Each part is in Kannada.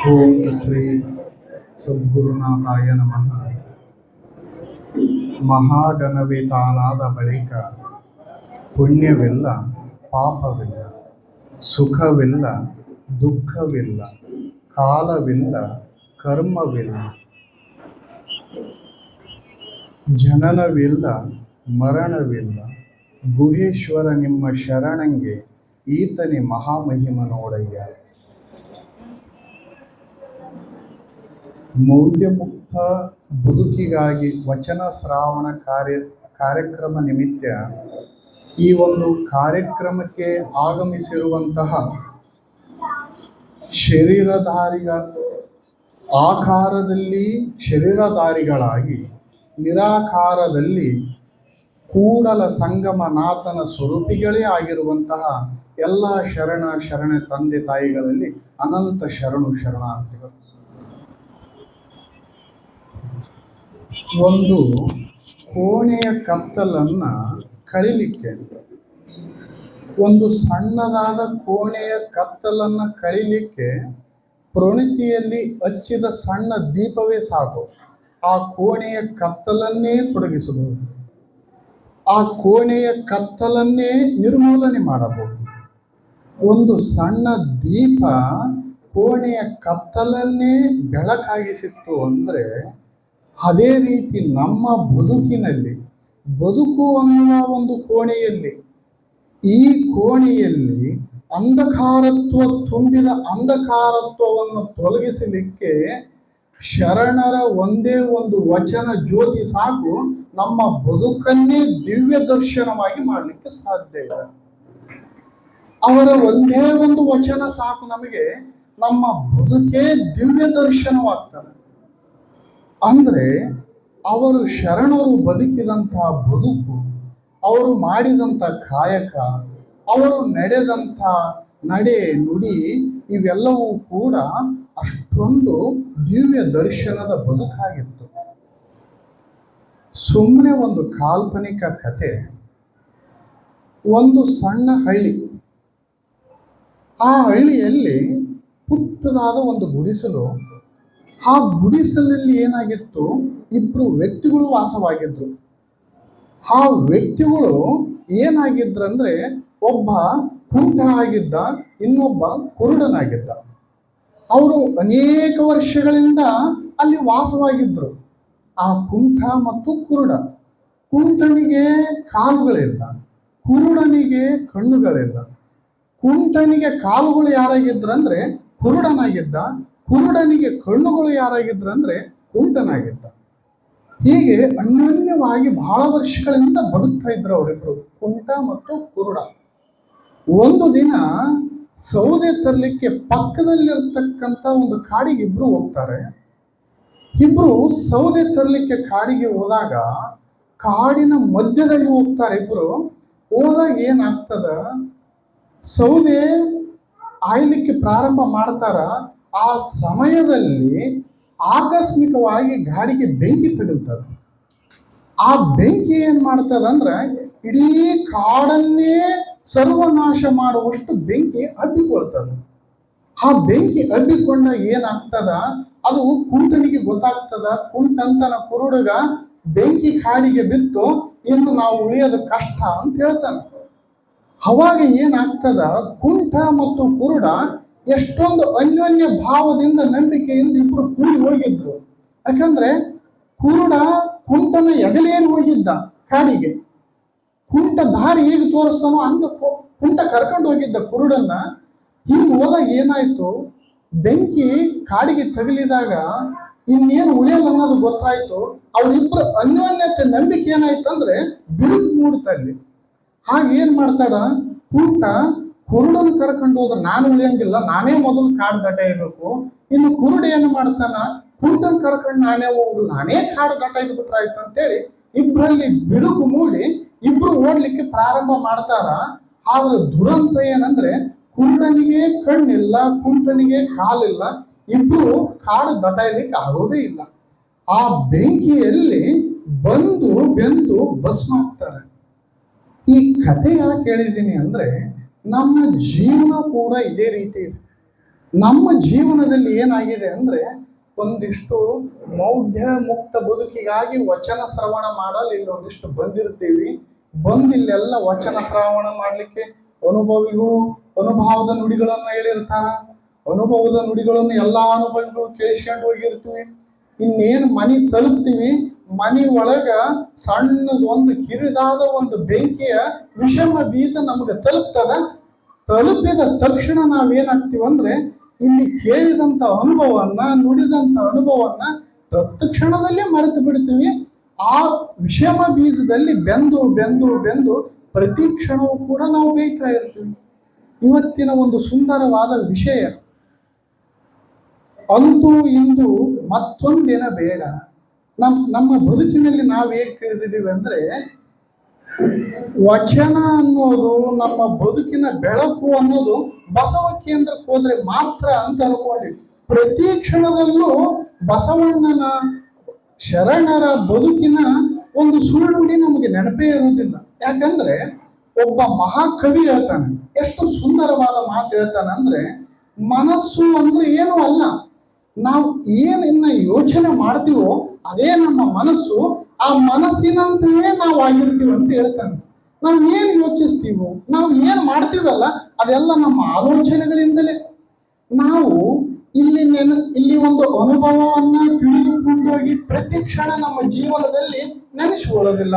ಓಂ ಶ್ರೀ ಸದ್ಗುರುನಾಥಾಯ ನಮಃ ತಾನಾದ ಬಳಿಕ ಪುಣ್ಯವಿಲ್ಲ, ಪಾಪವಿಲ್ಲ, ಸುಖವಿಲ್ಲ, ದುಃಖವಿಲ್ಲ, ಕಾಲವಿಲ್ಲ, ಕರ್ಮವಿಲ್ಲ, ಜನನವಿಲ್ಲ, ಮರಣವಿಲ್ಲ. ಗುಹೇಶ್ವರ ನಿಮ್ಮ ಶರಣಂಗೆ, ಈತನೇ ಮಹಾಮಹಿಮ ನೋಡಯ್ಯ ಮೌಲ್ಯಮುಕ್ತ ಬದುಕಿಗಾಗಿ ವಚನ ಶ್ರಾವಣ ಕಾರ್ಯ, ಕಾರ್ಯಕ್ರಮ ನಿಮಿತ್ತ ಈ ಒಂದು ಕಾರ್ಯಕ್ರಮಕ್ಕೆ ಆಗಮಿಸಿರುವಂತಹ ಶರೀರಧಾರಿಗಳ ಆಕಾರದಲ್ಲಿ ಶರೀರಧಾರಿಗಳಾಗಿ, ನಿರಾಕಾರದಲ್ಲಿ ಕೂಡಲ ಸಂಗಮನಾಥನ ಸ್ವರೂಪಿಗಳೇ ಆಗಿರುವಂತಹ ಎಲ್ಲ ಶರಣ ಶರಣ ತಂದೆ ತಾಯಿಗಳಲ್ಲಿ ಅನಂತ ಶರಣು ಶರಣಾರ್ಥಿಗಳು. ಒಂದು ಕೋಣೆಯ ಕತ್ತಲನ್ನು ಕಳಿಲಿಕ್ಕೆ, ಒಂದು ಸಣ್ಣದಾದ ಕೋಣೆಯ ಕತ್ತಲನ್ನು ಕಳಿಲಿಕ್ಕೆ ಪ್ರಣಿತಿಯಲ್ಲಿ ಹಚ್ಚಿದ ಸಣ್ಣ ದೀಪವೇ ಸಾಕು. ಆ ಕೋಣೆಯ ಕತ್ತಲನ್ನೇ ತೊಡಗಿಸಬಹುದು. ಆ ಕೋಣೆಯ ಕತ್ತಲನ್ನೇ ನಿರ್ಮೂಲನೆ ಮಾಡಬಹುದು. ಒಂದು ಸಣ್ಣ ದೀಪ ಕೋಣೆಯ ಕತ್ತಲನ್ನೇ ಬೆಳಕಾಗಿಸಿತ್ತು ಅಂದರೆ ಅದೇ ರೀತಿ ನಮ್ಮ ಬದುಕಿನಲ್ಲಿ ಬದುಕು ಅನ್ನುವ ಒಂದು ಕೋಣೆಯಲ್ಲಿ, ಈ ಕೋಣೆಯಲ್ಲಿ ಅಂಧಕಾರತ್ವ ತುಂಬಿದ ಅಂಧಕಾರತ್ವವನ್ನು ತೊಲಗಿಸಲಿಕ್ಕೆ ಶರಣರ ಒಂದೇ ಒಂದು ವಚನ ಜ್ಯೋತಿ ಸಾಕು, ನಮ್ಮ ಬದುಕನ್ನೇ ದಿವ್ಯ ದರ್ಶನವಾಗಿ ಮಾಡಲಿಕ್ಕೆ ಸಾಧ್ಯ ಇದೆ ಅವರ ಒಂದೇ ಒಂದು ವಚನ ಸಾಕು ನಮಗೆ, ನಮ್ಮ ಬದುಕೇ ದಿವ್ಯ ದರ್ಶನವಾಗ್ತದೆ. ಅಂದ್ರೆ ಅವರು ಶರಣರು ಬದುಕಿದಂತಹ ಬದುಕು, ಅವರು ಮಾಡಿದಂಥ ಕಾಯಕ, ಅವರು ನಡೆದಂಥ ನಡೆ ನುಡಿ ಇವೆಲ್ಲವೂ ಕೂಡ ಅಷ್ಟೊಂದು ದಿವ್ಯ ದರ್ಶನದ ಬದುಕಾಗಿತ್ತು. ಸುಮ್ಮನೆ ಒಂದು ಕಾಲ್ಪನಿಕ ಕತೆ, ಒಂದು ಸಣ್ಣ ಹಳ್ಳಿ. ಆ ಹಳ್ಳಿಯಲ್ಲಿ ಪುಟ್ಟದಾದ ಒಂದು ಗುಡಿಸಲು ಆ ಗುಡಿಸಲಲ್ಲಿ ಏನಾಗಿತ್ತು? ಇಬ್ರು ವ್ಯಕ್ತಿಗಳು ವಾಸವಾಗಿದ್ರು. ಆ ವ್ಯಕ್ತಿಗಳು ಏನಾಗಿದ್ರಂದ್ರೆ, ಒಬ್ಬ ಕುಂಟ ಆಗಿದ್ದ ಇನ್ನೊಬ್ಬ ಕುರುಡನಾಗಿದ್ದ. ಅವರು ಅನೇಕ ವರ್ಷಗಳಿಂದ ಅಲ್ಲಿ ವಾಸವಾಗಿದ್ದರು ಆ ಕುಂಠ ಮತ್ತು ಕುರುಡ. ಕುಂಟನಿಗೆ ಕಾಲುಗಳಿಲ್ಲ. ಕುರುಡನಿಗೆ ಕಣ್ಣುಗಳಿಲ್ಲ. ಕುಂಟನಿಗೆ ಕಾಲುಗಳು ಯಾರಾಗಿದ್ರಂದ್ರೆ, ಕುರುಡನಾಗಿದ್ದ ಕುರುಡನಿಗೆ ಕಣ್ಣುಗಳು ಯಾರಾಗಿದ್ರು ಅಂದರೆ ಕುಂಟನಾಗಿದ್ದ. ಹೀಗೆ ಅನ್ಯೋನ್ಯವಾಗಿ ಬಹಳ ವರ್ಷಗಳಿಂದ ಬದುಕ್ತಾ ಇದ್ರು ಅವರಿಬ್ರು, ಕುಂಟ ಮತ್ತು ಕುರುಡ. ಒಂದು ದಿನ ಸೌದೆ ತರಲಿಕ್ಕೆ ಪಕ್ಕದಲ್ಲಿರ್ತಕ್ಕಂಥ ಒಂದು ಕಾಡಿಗೆ ಇಬ್ರು ಹೋಗ್ತಾರೆ. ಇಬ್ರು ಸೌದೆ ತರಲಿಕ್ಕೆ ಕಾಡಿಗೆ ಹೋದಾಗ ಕಾಡಿನ ಮಧ್ಯದಲ್ಲಿ ಹೋಗ್ತಾರೆ ಇಬ್ರು. ಹೋದಾಗ ಏನಾಗ್ತದ? ಸೌದೆ ಆಯ್ಲಿಕ್ಕೆ ಪ್ರಾರಂಭ ಮಾಡ್ತಾರ. ಆ ಸಮಯದಲ್ಲಿ ಆಕಸ್ಮಿಕವಾಗಿ ಗಾಡಿಗೆ ಬೆಂಕಿ ತಗಲ್ತದೆ. ಆ ಬೆಂಕಿ ಏನು ಮಾಡ್ತದ ಅಂದ್ರೆ ಇಡೀ ಕಾಡನ್ನೇ ಸರ್ವನಾಶ ಮಾಡುವಷ್ಟು ಬೆಂಕಿ ಹಬ್ಬಿಕೊಳ್ತದೆ. ಆ ಬೆಂಕಿ ಹಬ್ಬಿಕೊಂಡಾಗ ಏನಾಗ್ತದ? ಅದು ಕುಂಟನಿಗೆ ಗೊತ್ತಾಗ್ತದ? ಕುಂಟಂತನ ಕುರುಡುಗ ಬೆಂಕಿ ಕಾಡಿಗೆ ಬಿತ್ತು ಇನ್ನು ನಾವು ಉಳಿಯೋದು ಕಷ್ಟ ಅಂತ ಹೇಳ್ತಾನೆ. ಅವಾಗ ಏನಾಗ್ತದ? ಕುಂಟ ಮತ್ತು ಕುರುಡ ಎಷ್ಟೊಂದು ಅನ್ಯೋನ್ಯ ಭಾವದಿಂದ ನಂಬಿಕೆಯಿಂದ ಇಬ್ರು ಕೂಡಿ ಹೋಗಿದ್ರು. ಯಾಕಂದ್ರೆ ಕುರುಡ ಕುಂಟನ ಎಗಲೇರಿ ಹೋಗಿದ್ದ ಕಾಡಿಗೆ. ಕುಂಟ ದಾರಿ ಹೇಗೆ ತೋರಿಸ್ತಾನೋ ಕು- ಕುಂಟ ಕರ್ಕೊಂಡು ಹೋಗಿದ್ದ ಕುರುಡನ್ನ ಹಿಂಗೆ ಹೋದಾಗ ಏನಾಯ್ತು? ಬೆಂಕಿ ಕಾಡಿಗೆ ತಗಲಿದಾಗ ಇನ್ನೇನು ಉಳಿಯಲ್ಲ ಅನ್ನೋದು ಗೊತ್ತಾಯ್ತು. ಅವರಿಬ್ಬರು ಅನ್ಯೋನ್ಯತೆ, ನಂಬಿಕೆ ಏನಾಯ್ತು ಅಂದ್ರೆ ಬಿರುಕು ಮೂಡ್ತಾ ಇಲ್ಲಿ ಹಾಗೇನ್ ಮಾಡ್ತಾಳ ಕುಂಟ ಕುರುಡನ್ ಕರ್ಕೊಂಡು ಹೋದ್ರೆ ನಾನು ಉಳಿಯಂಗಿಲ್ಲ, ನಾನೇ ಮೊದಲು ಕಾಡು ದಟ ಇರಬೇಕು. ಇನ್ನು ಕುರುಡ ಏನು ಮಾಡ್ತಾನ? ಕುಂಟನ್ ಕರ್ಕೊಂಡು ನಾನೇ ಹೋಗ್ಲು ನಾನೇ ಕಾಡು ದಟ ಇದ್ಬಿಟ್ರೆ ಆಯ್ತು ಅಂತೇಳಿ ಇಬ್ಬರಲ್ಲಿ ಬಿರುಕು ಮೂಡಿ ಇಬ್ರು ಓಡ್ಲಿಕ್ಕೆ ಪ್ರಾರಂಭ ಮಾಡ್ತಾರ. ಆದ್ರೆ ದುರಂತ ಏನಂದ್ರೆ ಕುರುಡನಿಗೆ ಕಣ್ಣಿಲ್ಲ, ಕುಂಟನಿಗೆ ಕಾಲಿಲ್ಲ, ಇಬ್ರು ಕಾಡು ದಟಾಯ್ಲಿಕ್ಕೆ ಆಗೋದೇ ಇಲ್ಲ. ಆ ಬೆಂಕಿಯಲ್ಲಿ ಬಂದು ಬೆಂದು ಭಸ್ಮ ಆಗ್ತಾರೆ. ಈ ಕಥೆ ಯಾಕೆ ಹೇಳಿದ್ದೀನಿ ಅಂದ್ರೆ ನಮ್ಮ ಜೀವನ ಕೂಡ ಇದೇ ರೀತಿ ಇದೆ. ನಮ್ಮ ಜೀವನದಲ್ಲಿ ಏನಾಗಿದೆ ಅಂದ್ರೆ ಒಂದಿಷ್ಟು ಮೌಢ್ಯ ಮುಕ್ತ ಬದುಕಿಗಾಗಿ ವಚನ ಶ್ರವಣ ಮಾಡಲು ಇಲ್ಲಿ ಒಂದಿಷ್ಟು ಬಂದಿರ್ತೀವಿ ಬಂದಿಲ್ಲೆಲ್ಲ ವಚನ ಶ್ರವಣ ಮಾಡಲಿಕ್ಕೆ ಅನುಭವಿಗಳು ಅನುಭವದ ನುಡಿಗಳನ್ನು ಹೇಳಿರ್ತಾರ. ಅನುಭವದ ನುಡಿಗಳನ್ನು ಎಲ್ಲ ಅನುಭವಿಗಳು ಕೇಳಿಸ್ಕೊಂಡು ಹೋಗಿರ್ತೀವಿ. ಇನ್ನೇನು ಮನೆ ತಲುಪ್ತೀವಿ? ಮನೆ ಒಳಗ ಸಣ್ಣದ ಒಂದು ಕಿರಿದಾದ ಒಂದು ಬೆಂಕಿಯ ವಿಷಮ ಬೀಜ ನಮಗೆ ತಲುಪ್ತದ? ತಲುಪಿದ ತಕ್ಷಣ ನಾವೇನಾಗ್ತೀವಿ ಅಂದ್ರೆ, ಇಲ್ಲಿ ಕೇಳಿದಂತ ಅನುಭವವನ್ನ ನುಡಿದಂತ ಅನುಭವವನ್ನ ತತ್ಕ್ಷಣದಲ್ಲೇ ಮರೆತು ಬಿಡ್ತೀವಿ. ಆ ವಿಷಮ ಬೀಜದಲ್ಲಿ ಬೆಂದು ಬೆಂದು ಬೆಂದು ಪ್ರತಿ ಕ್ಷಣವೂ ಕೂಡ ನಾವು ಬೇಯ್ತಾ ಇರ್ತೀವಿ. ಇವತ್ತಿನ ಒಂದು ಸುಂದರವಾದ ವಿಷಯ. ಅಂದು ಇಂದು ಮತ್ತೊಂದಿನ ಬೇಡ. ನಮ್, ನಮ್ಮ ಬದುಕಿನಲ್ಲಿ ನಾವು ಹೇಗೆ ಅಂದ್ರೆ, ವಚನ ಅನ್ನೋದು ನಮ್ಮ ಬದುಕಿನ ಬೆಳಕು ಅನ್ನೋದು ಬಸವ ಕೇಂದ್ರಕ್ಕೆ ಹೋದ್ರೆ ಮಾತ್ರ ಅಂತ ಅನ್ಕೊಂಡಿವಿ. ಪ್ರತಿ ಕ್ಷಣದಲ್ಲೂ ಬಸವಣ್ಣನ ಶರಣರ ಬದುಕಿನ ಒಂದು ಸುಳ್ಳುಡಿ ನಮಗೆ ನೆನಪೇ ಇರುವುದಿಲ್ಲ. ಯಾಕಂದ್ರೆ, ಒಬ್ಬ ಮಹಾಕವಿ ಹೇಳ್ತಾನೆ, ಎಷ್ಟು ಸುಂದರವಾದ ಮಾತು ಹೇಳ್ತಾನೆ ಅಂದ್ರೆ, ಮನಸ್ಸು ಅಂದ್ರೆ ಏನು ಅಲ್ಲ. ನಾವು ಏನನ್ನ ಯೋಚನೆ ಮಾಡ್ತೀವೋ ಅದೇ ನಮ್ಮ ಮನಸ್ಸು, ಆ ಮನಸ್ಸಿನಂತೆಯೇ ನಾವು ಆಗಿರ್ತೀವಿ ಅಂತ ಹೇಳ್ತಾನೆ. ನಾವು ಏನು ಯೋಚಿಸ್ತೀವೋ, ನಾವು ಏನ್ ಮಾಡ್ತೀವಲ್ಲ, ಅದೆಲ್ಲ ನಮ್ಮ ಆಲೋಚನೆಗಳಿಂದಲೇ. ನಾವು ಇಲ್ಲಿ ನೆನ, ಇಲ್ಲಿ ಒಂದು ಅನುಭವವನ್ನ ತಿಳಿದುಕೊಂಡೋಗಿ ಪ್ರತಿ ಕ್ಷಣ ನಮ್ಮ ಜೀವನದಲ್ಲಿ ನೆನೆಸ್ಕೊಳ್ಳೋದಿಲ್ಲ.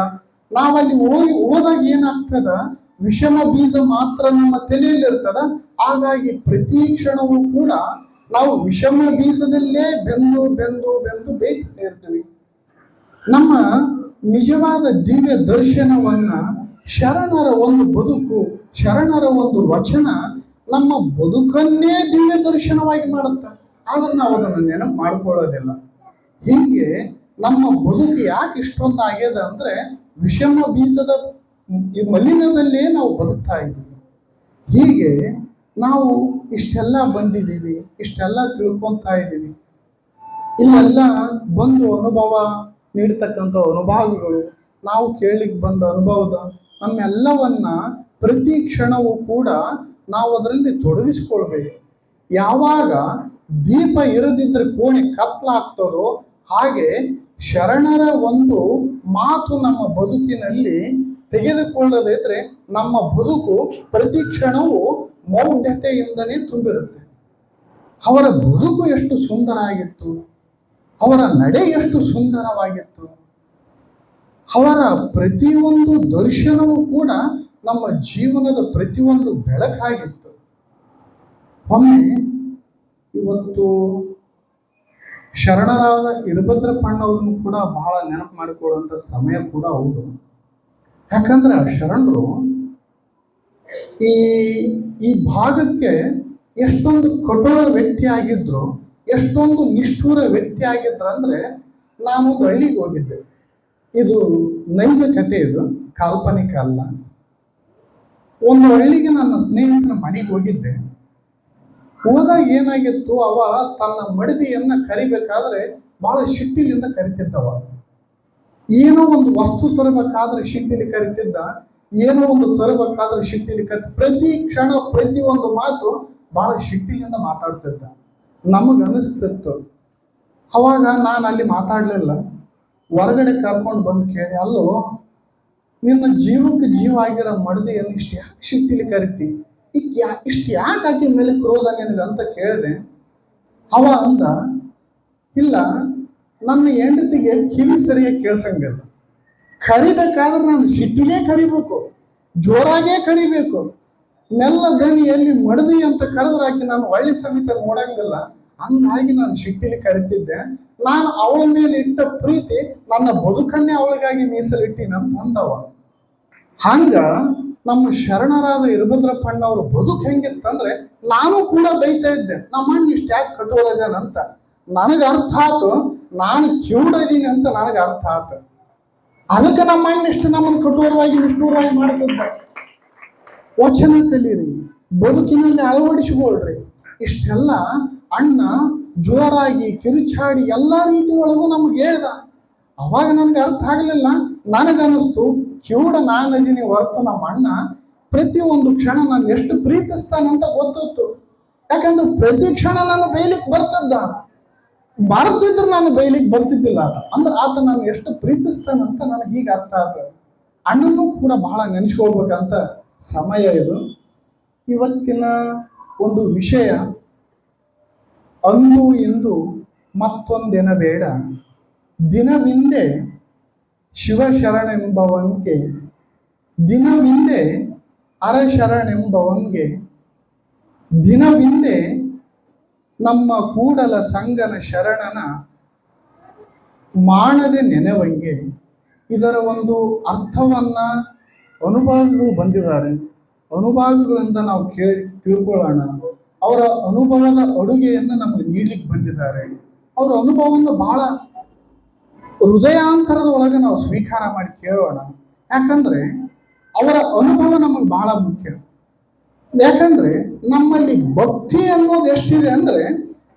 ನಾವಲ್ಲಿ ಹೋಗಿ ಹೋದಾಗ ಏನಾಗ್ತದ? ವಿಷಮ ಬೀಜ ಮಾತ್ರ ನಮ್ಮ ತಲೆಯಲ್ಲಿರ್ತದ. ಹಾಗಾಗಿ ಪ್ರತಿ ಕ್ಷಣವೂ ಕೂಡ ನಾವು ವಿಷಮ ಬೀಜದಲ್ಲೇ ಬೆಂದು ಬೆಂದು ಬೆಂದು ಬೇಯ್ತಾ ಇರ್ತೀವಿ. ನಮ್ಮ ನಿಜವಾದ ದಿವ್ಯ ದರ್ಶನವನ್ನ ಶರಣರ ಒಂದು ಬದುಕು, ಶರಣರ ಒಂದು ವಚನ ನಮ್ಮ ಬದುಕನ್ನೇ ದಿವ್ಯ ದರ್ಶನವಾಗಿ ಮಾಡುತ್ತೆ. ಆದ್ರೆ ನಾವು ಅದನ್ನು ನೆನಪು ಮಾಡ್ಕೊಳ್ಳೋದಿಲ್ಲ. ಹೀಗೆ ನಮ್ಮ ಬದುಕು ಯಾಕೆ ಇಷ್ಟೊಂದು ಆಗ್ಯದ ಅಂದ್ರೆ ವಿಷಮ ಬೀಜದ ಈ ಮಲಿನದಲ್ಲೇ ನಾವು ಬದುಕ್ತಾ ಇದ್ದೀವಿ. ಹೀಗೆ ನಾವು ಇಷ್ಟೆಲ್ಲ ಬಂದಿದ್ದೀವಿ, ಇಷ್ಟೆಲ್ಲ ತಿಳ್ಕೊತಾ ಇದ್ದೀವಿ. ಇಲ್ಲೆಲ್ಲ ಬಂದು ಅನುಭವ ನೀಡ್ತಕ್ಕಂಥ ಅನುಭವಗಳು, ನಾವು ಕೇಳಲಿಕ್ಕೆ ಬಂದ ಅನುಭವದ ನಮ್ಮೆಲ್ಲವನ್ನ ಪ್ರತಿ ಕ್ಷಣವೂ ಕೂಡ ನಾವು ಅದರಲ್ಲಿ ತೊಡಗಿಸ್ಕೊಳ್ಬೇಕು. ಯಾವಾಗ ದೀಪ ಇರದಿದ್ರೆ ಕೋಣೆ ಕತ್ಲಾಗ್ತದೋ ಹಾಗೆ ಶರಣರ ಒಂದು ಮಾತು ನಮ್ಮ ಬದುಕಿನಲ್ಲಿ ತೆಗೆದುಕೊಳ್ಳದಿದ್ರೆ ನಮ್ಮ ಬದುಕು ಪ್ರತಿ ಕ್ಷಣವೂ ಮೌಢ್ಯತೆಯಿಂದಲೇ ತುಂಬಿರುತ್ತೆ. ಅವರ ಬದುಕು ಎಷ್ಟು ಸುಂದರ ಆಗಿತ್ತು ಅವರ ನಡೆ ಎಷ್ಟು ಸುಂದರವಾಗಿತ್ತು, ಅವರ ಪ್ರತಿಯೊಂದು ದರ್ಶನವೂ ಕೂಡ ನಮ್ಮ ಜೀವನದ ಪ್ರತಿಯೊಂದು ಬೆಳಕಾಗಿತ್ತು. ಒಮ್ಮೆ ಇವತ್ತು ಶರಣರಾದ ಇರಭದ್ರಪ್ಪಣ್ಣವ್ರನ್ನು ಕೂಡ ಬಹಳ ನೆನಪು ಮಾಡಿಕೊಳ್ಳುವಂಥ ಸಮಯ ಕೂಡ ಹೌದು. ಯಾಕಂದ್ರೆ ಶರಣರು ಈ ಈ ಭಾಗಕ್ಕೆ ಎಷ್ಟೊಂದು ಕಠೋರ ವ್ಯಕ್ತಿ ಆಗಿದ್ರು, ಎಷ್ಟೊಂದು ನಿಷ್ಠೂರ ವ್ಯಕ್ತಿ ಆಗಿದ್ರು ಅಂದ್ರೆ ನಾನೊಂದು ಹಳ್ಳಿಗೆ ಹೋಗಿದ್ದೆ. ಇದು ನೈಜ ಕಥೆ ಇದು, ಕಾಲ್ಪನಿಕ ಅಲ್ಲ. ಒಂದು ಹಳ್ಳಿಗೆ ನನ್ನ ಸ್ನೇಹಿತನ ಮನೆಗೆ ಹೋಗಿದ್ದೆ. ಹೋದಾಗ ಏನಾಗಿತ್ತು, ಅವ ತನ್ನ ಮಡದಿಯನ್ನ ಕರಿಬೇಕಾದ್ರೆ ಬಹಳ ಶಿಟ್ಟಿಲಿಂದ ಕರಿತಿದ್ದವ. ಏನೋ ಒಂದು ವಸ್ತು ತರಬೇಕಾದ್ರೆ ಶಿಟ್ಟಿಲಿ ಕರಿತಿದ್ದ. ಏನೋ ಒಂದು ತರಬೇಕಾದ್ರೆ ಶಿಟ್ಟಿಲಿ ಕತ್ ಪ್ರತಿ ಕ್ಷಣ ಪ್ರತಿ ಒಂದು ಮಾತು ಬಹಳ ಶಕ್ತಿಯಿಂದ ಮಾತಾಡ್ತಿದ್ದ. ನಮಗೆ ಅನಿಸ್ತಿತ್ತು ಅವಾಗ ನಾನು ಅಲ್ಲಿ ಮಾತಾಡಲಿಲ್ಲ. ಹೊರಗಡೆ ಕರ್ಕೊಂಡು ಬಂದು ಕೇಳಿದೆ, ಅಲ್ಲೋ, ನಿನ್ನ ಜೀವಕ್ಕೆ ಜೀವ ಆಗಿರೋ ಮಡದಿಯನ್ನು ಇಷ್ಟು ಯಾಕೆ ಶಿಟ್ಟಿಲಿ ಕರಿತಿ? ಈಗ ಇಷ್ಟು ಯಾಕೆ ಆಕಿನ ಮೇಲೆ ಕ್ರೋಧ ನಿನಗೆ? ಅಂತ ಕೇಳಿದೆ. ಅವ ಅಂದ, ಇಲ್ಲ, ನನ್ನ ಹೆಂಡತಿಗೆ ಕಿವಿ ಸರಿಯಾಗಿ ಕೇಳ್ಸಂಗಿಲ್ಲ. ಕರಿಬೇಕಾದ್ರೆ ನಾನು ಸಿಟ್ಟಿಗೆ ಕರಿಬೇಕು, ಜೋರಾಗೇ ಕರಿಬೇಕು. ನೆಲ್ಲ ದನಿ ಎಲ್ಲಿ ಮಡದಿ ಅಂತ ಕರೆದ್ರೆ ಆಕಿ ನಾನು ಒಳ್ಳೆ ಸಮೇತ ನೋಡಂಗಿಲ್ಲ. ಹಂಗಾಗಿ ನಾನು ಸಿಟ್ಟಿಲಿ ಕರಿತಿದ್ದೆ. ನಾನು ಅವಳ ಮೇಲೆ ಇಟ್ಟ ಪ್ರೀತಿ ನನ್ನ ಬದುಕನ್ನೇ ಅವಳಿಗಾಗಿ ಮೀಸಲಿಟ್ಟಿನಂತ ಅಂದವ ಹಂಗ ನಮ್ಮ ಶರಣರಾದ ಇರಭದ್ರಪ್ಪಣ್ಣವ್ರ ಬದುಕು ಹೆಂಗಿತ್ತಂದ್ರೆ ನಾನು ಕೂಡ ಬೈತಾ ಇದ್ದೆ. ನಮ್ಮ ಅಣ್ಣ ಇಷ್ಟು ಯಾಕೆ ನನಗೆ ಅರ್ಥ ಆತು. ನಾನು ಕಿವುಡದೀನಿ ಅಂತ ನನಗೆ ಅರ್ಥ ಆತು. ಅದಕ್ಕೆ ನಮ್ಮ ಇಷ್ಟು ನಮ್ಮನ್ನು ಕಠೋರವಾಗಿ ನಿಷ್ಠೂರವಾಗಿ ಮಾಡ್ತಿದ್ದ ವಚನ ಕಲೀರಿ ಬದುಕಿನಲ್ಲಿ ಅಳವಡಿಸಿಕೊಳ್ರಿ. ಇಷ್ಟೆಲ್ಲ ಅಣ್ಣ, ಜೋರಾಗಿ, ಕಿರುಚಾಡಿ ಎಲ್ಲ ರೀತಿ ಒಳಗೂ ನಮ್ಗೆ ಹೇಳ್ದ. ಅವಾಗ ನನಗೆ ಅರ್ಥ ಆಗಲಿಲ್ಲ. ನನಗನ್ನಿಸ್ತು, ಕಿವುಡ ನಾನದೀನಿ ಹೊರತು ನಮ್ಮ ಅಣ್ಣ ಪ್ರತಿ ಒಂದು ಕ್ಷಣ ನಾನು ಎಷ್ಟು ಪ್ರೀತಿಸ್ತಾನಂತ ಗೊತ್ತಿತ್ತು ಯಾಕಂದ್ರೆ ಪ್ರತಿ ಕ್ಷಣ ನಾನು ಬೈಲಿಕ್ಕೆ ಬರ್ತದ್ದ. ಬರ್ತಿದ್ರೆ ನಾನು ಬೈಲಿಗೆ ಬರ್ತಿದ್ದಿಲ್ಲ ಆತ. ಅಂದ್ರೆ ಆತ ನಾನು ಎಷ್ಟು ಪ್ರೀತಿಸ್ತಾನಂತ ನನಗೆ ಈಗ ಅರ್ಥ ಆತ. ಅಣ್ಣನೂ ಕೂಡ ಬಹಳ ನೆನೆಸ್ಕೊಳ್ಬೇಕಂತ ಸಮಯ ಇದು. ಇವತ್ತಿನ ಒಂದು ವಿಷಯ ಅಂದು ಎಂದು ಮತ್ತೊಂದಿನ ಬೇಡ. ದಿನವಿಂದೆ ಶಿವಶರಣೆಂಬವನ್ಗೆ, ದಿನವಿಂದೆ ಅರಶರಣೆಂಬವನ್ಗೆ, ದಿನವಿಂದೆ ನಮ್ಮ ಕೂಡಲ ಸಂಗನ ಶರಣನ ಮಾಡದೆ ನೆನೆವಂಗೆ. ಇದರ ಒಂದು ಅರ್ಥವನ್ನ ಅನುಭವಿಗಳು ಬಂದಿದ್ದಾರೆ. ಅನುಭವಿಗಳಿಂದ ನಾವು ಕೇಳಿ ತಿಳ್ಕೊಳ್ಳೋಣ. ಅವರ ಅನುಭವದ ಅಡುಗೆಯನ್ನು ನಮಗೆ ನೀಡ್ಲಿಕ್ಕೆ ಬಂದಿದ್ದಾರೆ. ಅವರ ಅನುಭವವನ್ನು ಬಹಳ ಹೃದಯಾಂತರದ ಒಳಗೆ ನಾವು ಸ್ವೀಕಾರ ಮಾಡಿ ಕೇಳೋಣ. ಯಾಕಂದ್ರೆ ಅವರ ಅನುಭವ ನಮಗೆ ಬಹಳ ಮುಖ್ಯ. ಯಾಕಂದ್ರೆ ನಮ್ಮಲ್ಲಿ ಭಕ್ತಿ ಅನ್ನೋದು ಎಷ್ಟಿದೆ ಅಂದ್ರೆ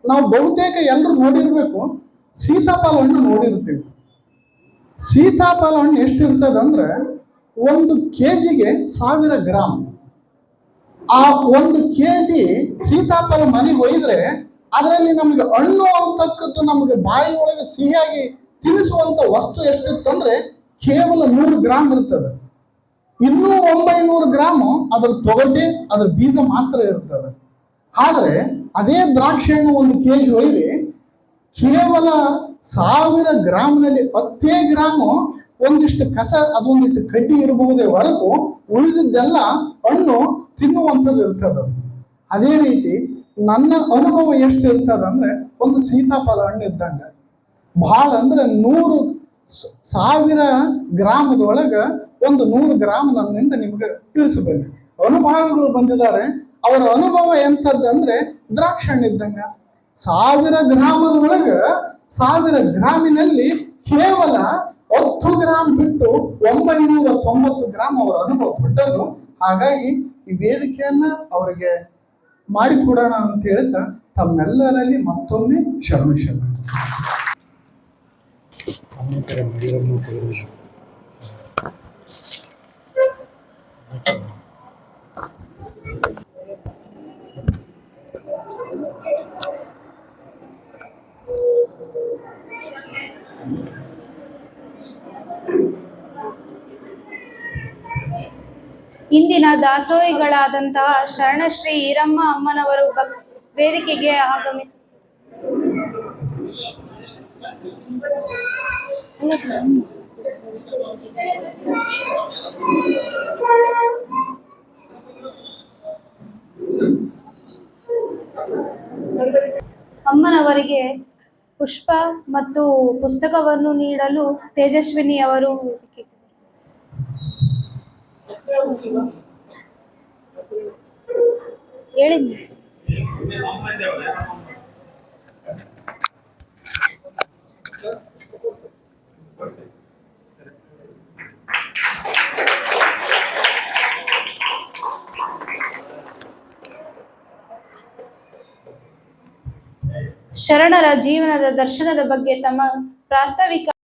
ನಾವು ಬಹುತೇಕ ಎಲ್ಲರೂ ನೋಡಿರಬೇಕು ಸೀತಾಫಲ ಹಣ್ಣು ನೋಡಿರ್ತೀವಿ. ಸೀತಾಫಲ ಹಣ್ಣು ಎಷ್ಟಿರ್ತದೆ ಅಂದ್ರೆ ಒಂದು ಕೆ ಜಿಗೆ ಸಾವಿರ ಗ್ರಾಮ್ ಆ ಒಂದು ಕೆ ಜಿ ಸೀತಾಫಲ ಮನೆಗೆ ಒಯ್ದ್ರೆ ಅದರಲ್ಲಿ ನಮಗೆ ಹಣ್ಣು ಅಂತಕ್ಕದ್ದು ನಮಗೆ ಬಾಯಿ ಸಿಹಿಯಾಗಿ ತಿನ್ನಿಸುವಂತ ವಸ್ತು ಎಷ್ಟಿತ್ತಂದ್ರೆ ಕೇವಲ ನೂರು ಗ್ರಾಮ್ ಇರ್ತದೆ. ಇನ್ನೂ ಒಂಬೈನೂರು ಗ್ರಾಮ್ ಅದ್ರ ತೊಗಟೆ, ಅದ್ರ ಬೀಜ ಮಾತ್ರ ಇರ್ತದೆ ಆದ್ರೆ ಅದೇ ದ್ರಾಕ್ಷಿ ಹಣ್ಣು ಒಂದು ಕೆ ಜಿ ಒಯ್ದು ಕೇವಲ ಸಾವಿರ ಗ್ರಾಮ್ನಲ್ಲಿ ಹತ್ತೇ ಗ್ರಾಮು ಒಂದಿಷ್ಟು ಕಸ, ಅದೊಂದಿಷ್ಟು ಕಡ್ಡಿ ಇರಬಹುದೇ ಹೊರತು ಉಳಿದಿದ್ದೆಲ್ಲ ಹಣ್ಣು ತಿನ್ನುವಂಥದ್ದು ಇರ್ತದ. ಅದೇ ರೀತಿ ನನ್ನ ಅನುಭವ ಎಷ್ಟು ಇರ್ತದೆ ಅಂದ್ರೆ ಒಂದು ಸೀತಾಫಲ ಹಣ್ಣು ಇದ್ದಂಗ. ಭಾಳ ಅಂದ್ರೆ ನೂರು ಸಾವಿರ ಗ್ರಾಮದೊಳಗ ಒಂದು ನೂರು ಗ್ರಾಮ್ ನನ್ನಿಂದ ನಿಮಗೆ ತಿಳಿಸಬೇಕು. ಅನುಭವಗಳು ಬಂದಿದ್ದಾರೆ. ಅವರ ಅನುಭವ ಎಂಥದ್ದು ಅಂದ್ರೆ ದ್ರಾಕ್ಷಿ ಹಣ್ಣು ಇದ್ದಂಗ ಸಾವಿರ ಗ್ರಾಮದ ಒಳಗ ಸಾವಿರ ಗ್ರಾಮಿನಲ್ಲಿ ಕೇವಲ ಹತ್ತು ಗ್ರಾಮ್ ಬಿಟ್ಟು ಒಂಬೈನೂರ ತೊಂಬತ್ತು ಗ್ರಾಮ್ ಅವರ ಅನುಭವ ದೊಡ್ಡದು. ಹಾಗಾಗಿ ಈ ವೇದಿಕೆಯನ್ನ ಅವರಿಗೆ ಮಾಡಿಕೊಡೋಣ ಅಂತ ಹೇಳ್ತಾ ತಮ್ಮೆಲ್ಲರಲ್ಲಿ ಮತ್ತೊಮ್ಮೆ ಶರಣ ಶರಣ. ದಾಸೋಹಿಗಳಾದಂತಹ ಶರಣಶ್ರೀ ಈರಮ್ಮ ಅಮ್ಮನವರು ವೇದಿಕೆಗೆ ಆಗಮಿಸು ಅಮ್ಮನವರಿಗೆ ಪುಷ್ಪ ಮತ್ತು ಪುಸ್ತಕವನ್ನು ನೀಡಲು ತೇಜಸ್ವಿನಿ ಅವರು ಹೇಳಿ ಶರಣರ ಜೀವನದ ದರ್ಶನದ ಬಗ್ಗೆ ತಮ್ಮ ಪ್ರಾಸ್ತಾವಿಕ